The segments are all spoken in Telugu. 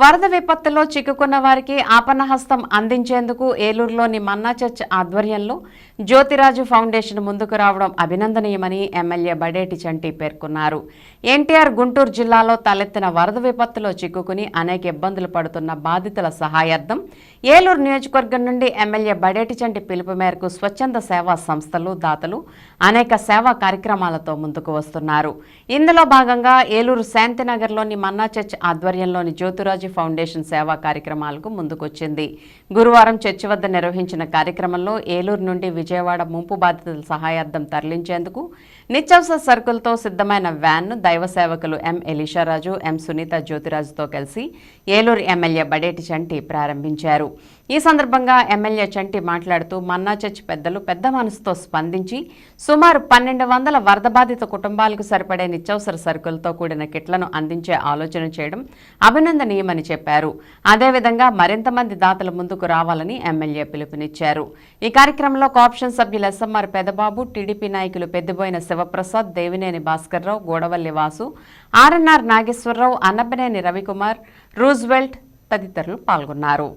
వరద విపత్తులో చిక్కుకున్న వారికి ఆపన్నహస్తం అందించేందుకు ఏలూరులోని మన్నా చర్చ్ ఆధ్వర్యంలో జ్యోతిరాజు ఫౌండేషన్ ముందుకు రావడం అభినందనీయమని ఎమ్మెల్యే బడేటి చంటి పేర్కొన్నారు. ఎన్టీఆర్ గుంటూరు జిల్లాలో తలెత్తిన వరద విపత్తులో చిక్కుకుని అనేక ఇబ్బందులు పడుతున్న బాధితుల సహాయార్థం ఏలూరు నియోజకవర్గం నుండి ఎమ్మెల్యే బడేటి చంటి పిలుపు మేరకు స్వచ్ఛంద సేవా సంస్థలు దాతలు అనేక సేవా కార్యక్రమాలతో ముందుకు వస్తున్నారు. ఇందులో భాగంగా ఏలూరు శాంతినగర్లోని మన్నా చర్చ్ ఆధ్వర్యంలోని జ్యోతిరాజు ఫౌండేషన్ సేవా కార్యక్రమాలకు ముందుకొచ్చింది. గురువారం చర్చి వద్ద నిర్వహించిన కార్యక్రమంలో ఏలూరు నుండి విజయవాడ ముంపు బాధితుల సహాయార్థం తరలించేందుకు నిత్యావసర సరుకులతో సిద్ధమైన వ్యాన్ను దైవ సేవకులు ఎం ఎలీషారాజు ఎం సునీత జ్యోతిరాజుతో కలిసి ఏలూరు ఎమ్మెల్యే బడేటి చంటి ప్రారంభించారు. ఈ సందర్భంగా ఎమ్మెల్యే చంటి మాట్లాడుతూ మన్నా చర్చి పెద్దలు పెద్ద మనసుతో స్పందించి సుమారు పన్నెండు వందల వరద బాధిత కుటుంబాలకు సరిపడే నిత్యావసర సరుకులతో కూడిన కిట్లను అందించే ఆలోచన చేయడం అభినందనీయమని చెప్పారు. అదేవిధంగా మరింత మంది దాతలు ముందుకు రావాలని ఎమ్మెల్యే పిలుపునిచ్చారు. ఈ కార్యక్రమంలో కాప్షన్ సభ్యులు ఎస్ఎంఆర్ పెదబాబు టీడీపీ నాయకులు పెద్దిబోయిన శివప్రసాద్ దేవినేని భాస్కర్రావు గోడవల్లి వాసు ఆర్ఎన్ఆర్ నాగేశ్వరరావు అన్నపనేని రవికుమార్ రూజ్వెల్ట్ తదితరులు పాల్గొన్నారు.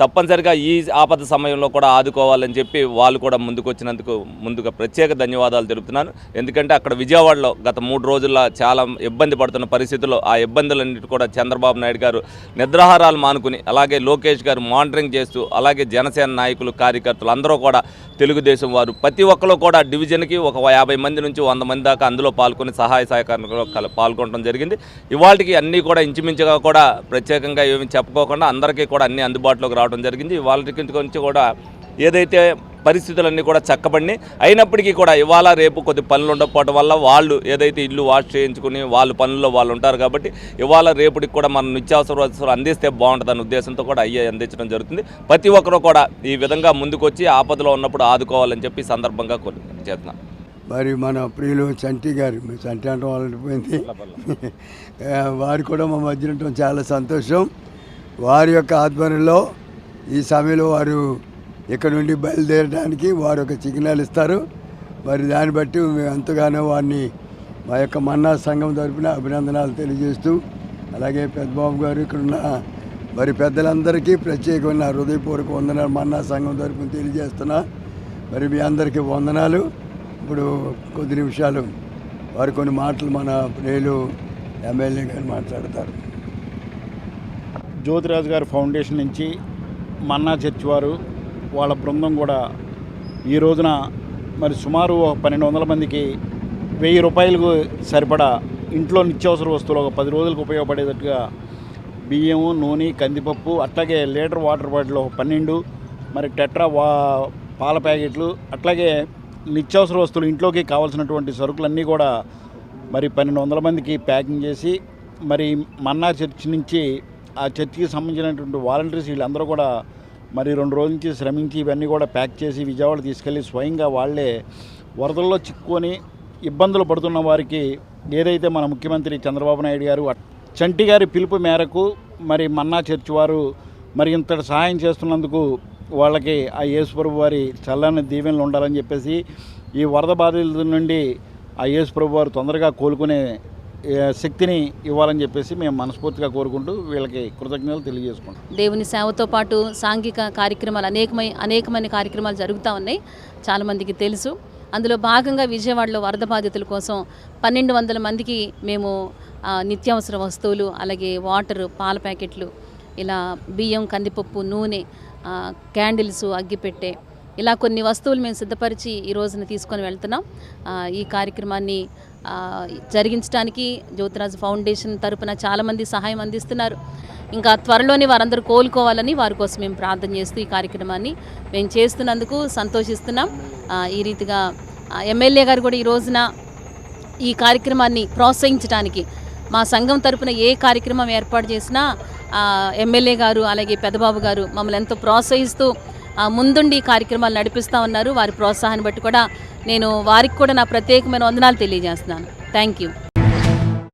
తప్పనిసరిగా ఈ ఆపద సమయంలో కూడా ఆదుకోవాలని చెప్పి వాళ్ళు కూడా ముందుకు వచ్చినందుకు ముందుగా ప్రత్యేక ధన్యవాదాలు తెలుపుతున్నాను. ఎందుకంటే అక్కడ విజయవాడలో గత మూడు రోజుల్లో చాలా ఇబ్బంది పడుతున్న పరిస్థితుల్లో ఆ ఇబ్బందులన్నిటి కూడా చంద్రబాబు నాయుడు గారు నిద్రాహారాలు మానుకుని అలాగే లోకేష్ గారు మానిటరింగ్ చేస్తూ అలాగే జనసేన నాయకులు కార్యకర్తలు అందరూ కూడా తెలుగుదేశం వారు ప్రతి ఒక్కరు కూడా డివిజన్కి ఒక యాభై మంది నుంచి వంద మంది దాకా అందులో పాల్గొని సహాయ సహకారంలో పాల్గొనడం జరిగింది. ఇవాళకి అన్నీ కూడా ఇంచుమించుగా కూడా ప్రత్యేకంగా ఏమి చెప్పుకోకుండా అందరికీ కూడా అన్ని అందుబాటులోకి రావడం జరిగింది. వాళ్ళకి నుంచి కూడా ఏదైతే పరిస్థితులన్నీ కూడా చక్కబడి అయినప్పటికీ కూడా ఇవాళ రేపు కొద్ది పనులు ఉండకపోవడం వల్ల వాళ్ళు ఏదైతే ఇల్లు వాష్ చేయించుకుని వాళ్ళ పనుల్లో వాళ్ళు ఉంటారు కాబట్టి ఇవాళ రేపటికి కూడా మనం నిత్యావసర వస్తువులు అందిస్తే బాగుంటుందన్న ఉద్దేశంతో కూడా అయ్యే అందించడం జరుగుతుంది. ప్రతి ఒక్కరూ కూడా ఈ విధంగా ముందుకొచ్చి ఆపదలో ఉన్నప్పుడు ఆదుకోవాలని చెప్పి సందర్భంగా కొన్ని చేస్తున్నాం. మరి మన ప్రియులు చంటి గారు మీ చంటి అంటే వాళ్ళకి పోయింది. ఆ, వారు కూడా మా మధ్య ఉండటం చాలా సంతోషం. వారి యొక్క ఆధ్వర్యంలో ఈ సమయంలో వారు ఇక్కడ నుండి బయలుదేరడానికి వారు ఒక సిగ్నల్ ఇస్తారు. మరి దాన్ని బట్టి మేము ఎంతగానో వారిని మా యొక్క మన్నా సంఘం తరపున అభినందనాలు తెలియజేస్తూ అలాగే పెద్దబాబు గారు ఇక్కడున్న మరి పెద్దలందరికీ ప్రత్యేకమైన హృదయపూర్వక వందనాలు మన్నా సంఘం తరపున తెలియజేస్తున్నా. మరి మీ అందరికీ వందనాలు. ఇప్పుడు కొద్ది నిమిషాలు వారు కొన్ని మాటలు మన ప్రియులు ఎమ్మెల్యే గారు మాట్లాడతారు. జ్యోతిరాజు గారు ఫౌండేషన్ నుంచి మన్నా చర్చ్ వారు వాళ్ళ బృందం కూడా ఈ రోజున మరి సుమారు పన్నెండు వందల మందికి వెయ్యి రూపాయలకు సరిపడా ఇంట్లో నిత్యావసర వస్తువులు ఒక పది రోజులకు ఉపయోగపడేటట్టుగా బియ్యము నూనె కందిపప్పు అట్లాగే లీటర్ వాటర్ బాటిల్ ఒక పన్నెండు మరి టెట్రా వా పాల ప్యాకెట్లు అట్లాగే నిత్యావసర వస్తువులు ఇంట్లోకి కావాల్సినటువంటి సరుకులన్నీ కూడా మరి పన్నెండు వందల మందికి ప్యాకింగ్ చేసి మరి మన్నా చర్చి నుంచి ఆ చర్చికి సంబంధించినటువంటి వాలంటీర్స్ వీళ్ళందరూ కూడా మరి రెండు రోజుల నుంచి శ్రమించి ఇవన్నీ కూడా ప్యాక్ చేసి విజయవాడ తీసుకెళ్ళి స్వయంగా వాళ్ళే వరదల్లో చిక్కుకొని ఇబ్బందులు పడుతున్న వారికి ఏదైతే మన ముఖ్యమంత్రి చంద్రబాబు నాయుడు గారు చంటి గారి పిలుపు మేరకు మరి మన్నా చర్చ్ వారు మరి ఇంతటి సహాయం చేస్తున్నందుకు వాళ్ళకి ఆ యేసుప్రభు వారి చల్లని దీవెనలు ఉండాలని చెప్పేసి ఈ వరద బాధితుల నుండి ఆ యేసుప్రభు వారు తొందరగా కోలుకునే శక్తిని ఇవ్వాలని చెప్పేసి మేము మనస్ఫూర్తిగా కోరుకుంటూ వీళ్ళకి కృతజ్ఞతలు తెలియజేసుకుంటాం. దేవుని సేవతో పాటు సాంఘిక కార్యక్రమాలు అనేకమై అనేకమైన కార్యక్రమాలు జరుగుతూ ఉన్నాయి. చాలామందికి తెలుసు. అందులో భాగంగా విజయవాడలో వరద బాధితుల కోసం పన్నెండు వందల మందికి మేము నిత్యావసర వస్తువులు అలాగే వాటర్ పాల ప్యాకెట్లు ఇలా బియ్యం కందిపప్పు నూనె క్యాండిల్స్ అగ్గిపెట్టె ఇలా కొన్ని వస్తువులు మేము సిద్ధపరిచి ఈ రోజున తీసుకొని వెళ్తున్నాం. ఈ కార్యక్రమాన్ని జరిగించడానికి జ్యోతిరాజు ఫౌండేషన్ తరపున చాలామంది సహాయం అందిస్తున్నారు. ఇంకా త్వరలోనే వారందరూ కోలుకోవాలని వారి కోసం మేము ప్రార్థన చేస్తూ ఈ కార్యక్రమాన్ని మేము చేస్తున్నందుకు సంతోషిస్తున్నాం. ఈ రీతిగా ఎమ్మెల్యే గారు కూడా ఈ రోజున ఈ కార్యక్రమాన్ని ప్రోత్సహించడానికి మా సంఘం తరపున ఏ కార్యక్రమం ఏర్పాటు చేసినా ఎమ్మెల్యే గారు అలాగే పెద్దబాబు గారు మమ్మల్ని ఎంతో ప్రోత్సహిస్తూ ముందుండి ఈ కార్యక్రమాలు నడిపిస్తూ ఉన్నారు. వారి ప్రోత్సాహాన్ని బట్టి కూడా నేను వారికి కూడా నా ప్రత్యేకమైన వందనాలు తెలియజేస్తున్నాను. Thank you